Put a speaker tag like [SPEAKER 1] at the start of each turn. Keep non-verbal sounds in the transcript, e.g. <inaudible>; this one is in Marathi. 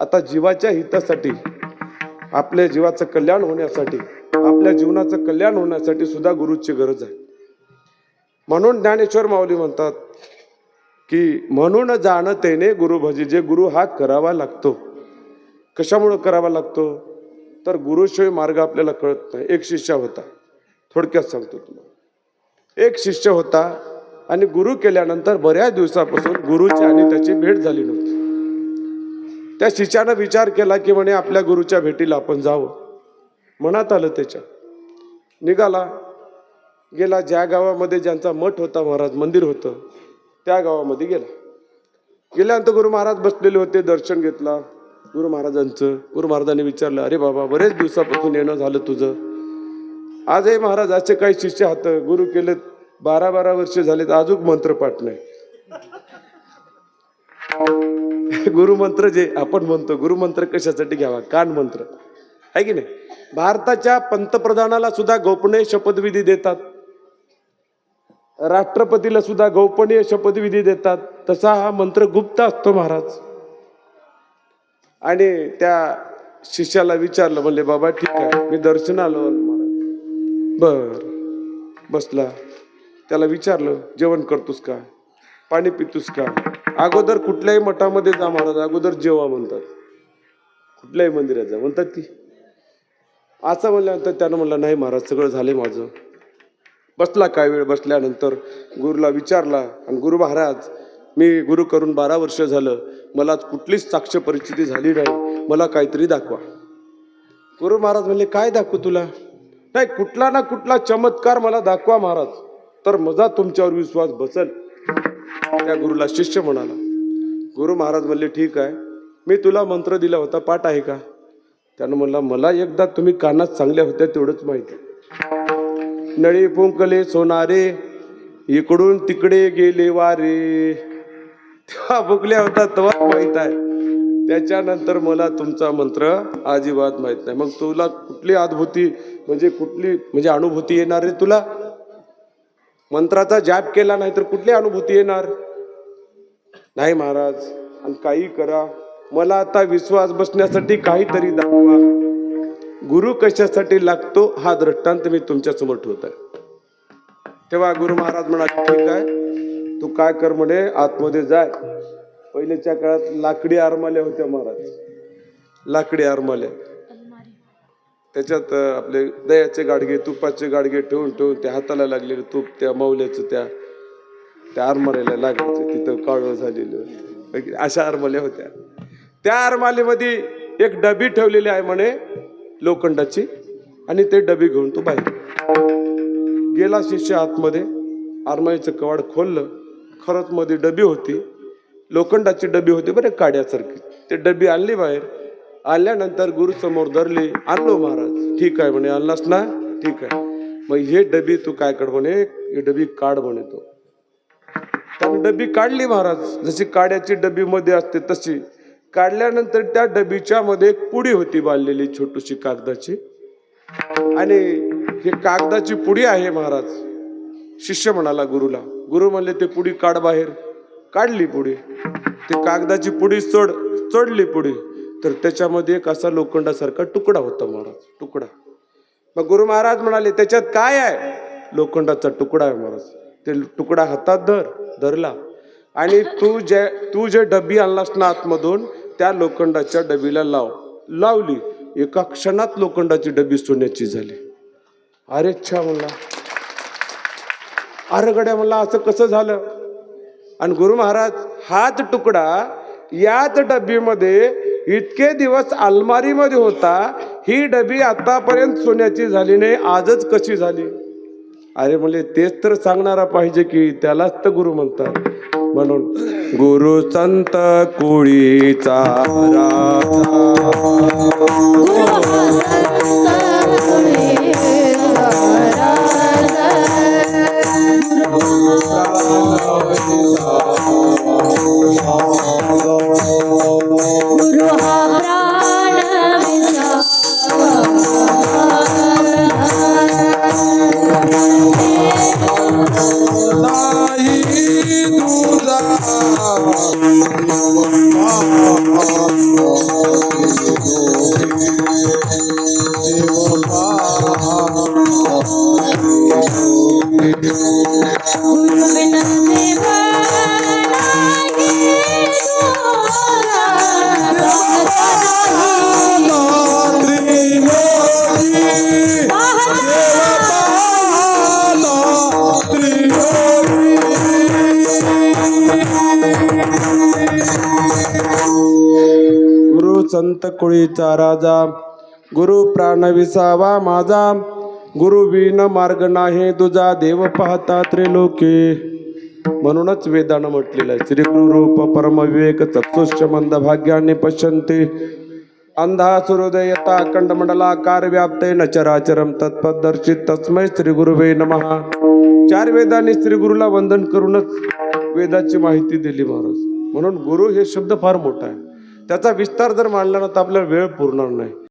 [SPEAKER 1] आता जीवाच्या हितासाठी आपल्या जीवाचं कल्याण होण्यासाठी आपल्या जीवनाचं कल्याण होण्यासाठी सुद्धा गुरुची गरज आहे. म्हणून ज्ञानेश्वर माऊली म्हणतात की म्हणून जाणतेने गुरु भजी जे गुरु हा करावा लागतो. कशामुळं करावा लागतो? तर गुरुशिवाय मार्ग आपल्याला कळत नाही. एक शिष्य होता. थोडक्यात सांगतो तुम्हाला. एक शिष्य होता आणि गुरु केल्यानंतर बऱ्याच दिवसापासून गुरुची आणि त्याची भेट झाली नव्हती. त्या शिष्यानं विचार केला की म्हणे आपल्या गुरुच्या भेटीला आपण जावं. मनात आलं त्याच्या. निघाला. गेला. ज्या गावामध्ये ज्यांचा मठ होता महाराज मंदिर होतं त्या गावामध्ये गेला. गेल्यानंतर गुरु महाराज बसलेले होते दर्शन घेतला. गुरु महाराजांचं गुरु महाराजांनी विचारलं अरे बाबा बरेच दिवसापासून येणं झालं तुझं. आजही महाराज असे काही शिष्य हात. गुरु केले बारा बारा वर्ष झालेत अजून मंत्रपाठ नाही. <laughs> गुरुमंत्र जे आपण म्हणतो गुरुमंत्र कशासाठी घ्यावा? कान मंत्र. आहे की नाही? भारताच्या पंतप्रधानाला सुद्धा गोपनीय शपथविधी देतात. राष्ट्रपतीला सुद्धा गोपनीय शपथविधी देतात. तसा हा मंत्र गुप्त असतो महाराज. आणि त्या शिष्याला विचारलं म्हणले बाबा ठीक आहे मी दर्शन आलो. महाराज बर बसला. त्याला विचारलं जेवण करतोस का? पाणी पितोस का? अगोदर कुठल्याही मठामध्ये जा महाराज अगोदर जेवा म्हणतात. कुठल्याही मंदिरात जा. म्हणतात की असं म्हणल्यानंतर त्यानं म्हणलं नाही महाराज सगळं झालंय माझं. बसला काय वेळ बसल्यानंतर गुरुला विचारला आणि गुरु महाराज मी गुरु करून बारा वर्ष झालं. मला कुठलीच साक्ष परिस्थिती झाली नाही. मला काहीतरी दाखवा. गुरु महाराज म्हणले काय दाखवू तुला? नाही कुठला ना कुठला चमत्कार मला दाखवा महाराज. तर मजा तुमच्यावर विश्वास बसल. त्या गुरुला शिष्य म्हणाला गुरु महाराज म्हणले ठीक आहे. मी तुला मंत्र दिला होता पाठ आहे का? त्यानं म्हणला मला एकदा तुम्ही कानात चांगल्या होत्या तेवढंच माहिती नळी फुंकले सोनारे इकडून तिकडे गेले वारे. तेव्हा भुकल्या होता तेव्हा माहीत आहे. त्याच्यानंतर मला तुमचा मंत्र अजिबात माहीत नाही. मग तुला कुठली अद्भुती म्हणजे कुठली म्हणजे अनुभूती येणार रे तुला? मंत्राचा जाप केला नाही तर कुठली अनुभूती येणार? नाही महाराज आणि काही करा. मला आता विश्वास बसण्यासाठी काहीतरी दाखवा. गुरु कशासाठी लागतो हा दृष्टांत मी तुमच्यासमोर ठेवत आहे तेव्हा गुरु महाराज म्हणाले ठीक आहे तू काय कर म्हणे आतमध्ये जाय पहिलेच्या काळात लाकडी आरमाल्या होत्या महाराज. लाकडी आरमाल्या त्याच्यात आपले दह्याचे गाडगे तुपाचे गाडगे ठेवून ठेवून त्या हाताला लागलेले तूप त्या मौल्याचं त्या त्या आरमाऱ्याला लागायचं. तिथं काळं झालेलं. अशा आरमाल्या होत्या. त्या आरमालीमध्ये एक डबी ठेवलेली आहे म्हणे लोखंडाची आणि ते डबी घेऊन तो बाहेर गेला. शिष्य आतमध्ये. आरमाईचं कवाड खोललं. खरंच मध्ये डबी होती. लोखंडाची डबी होती बरं काड्यासारखी. ते डबी आणली बाहेर. आल्यानंतर गुरु समोर धरली आणलो महाराज. ठीक आहे म्हणे आणलास ना ठीक आहे. मग हे डबी तू काय कर म्हणे हे डबी काढ म्हणे तो. त्याने डबी काढली महाराज. जशी काड्याची डबी मध्ये असते तशी. काढल्यानंतर त्या डबीच्या मध्ये एक पुडी होती बांधलेली छोटीशी कागदाची. आणि ही कागदाची पुडी आहे महाराज. शिष्य म्हणाला गुरुला गुरु म्हणले ते पुडी काढ बाहेर. काढली पुढे ते कागदाची पुडी चढ चढली पुढे तर त्याच्यामध्ये एक असा लोखंडासारखा तुकडा होता महाराज तुकडा. मग गुरु महाराज म्हणाले त्याच्यात काय आहे? लोखंडाचा तुकडा आहे महाराज. ते तुकडा हातात धर धरला. आणि तू जे तू जे डबी आणलास ना आतमधून त्या लोखंडाच्या डबीला लाव. लावली. एका क्षणात लोखंडाची डबी सोन्याची झाली. अरे छा म्हणला अरे गड्या म्हणला असं कसं झालं? आणि गुरु महाराज हाच तुकडा याच डबीमध्ये इतके दिवस अलमारीमध्ये होता ही डबी आतापर्यंत सोन्याची झाली नाही आजच कशी झाली? अरे म्हणजे तेच तर सांगणारा पाहिजे की त्यालाच तर गुरु म्हणतात. म्हणून गुरु संत कुळीचा नाही तुझा संत कुळीचा राजा. गुरु प्राण विसावा माझा. गुरु विन मार्ग नाही तुझा. देव पाहता त्रिलोके. म्हणूनच वेदानं म्हटलेलं आहे श्री गुरु रूप परम विवेक चक्षुष्य मंद भाग्याने पश्यंते अंधा सूर्योदयता अखंड मंडलाकार व्याप्ते न चराचरम तत्पदर्शित तस्मै श्री गुरुवे नमहा चार वेदांनी श्री गुरुला वंदन करूनच वेदाची माहिती दिली महाराज. म्हणून गुरु हे शब्द फार मोठा आहे. त्याचा विस्तार जर मांडला ना तर आपल्याला वेळ पुरणार नाही.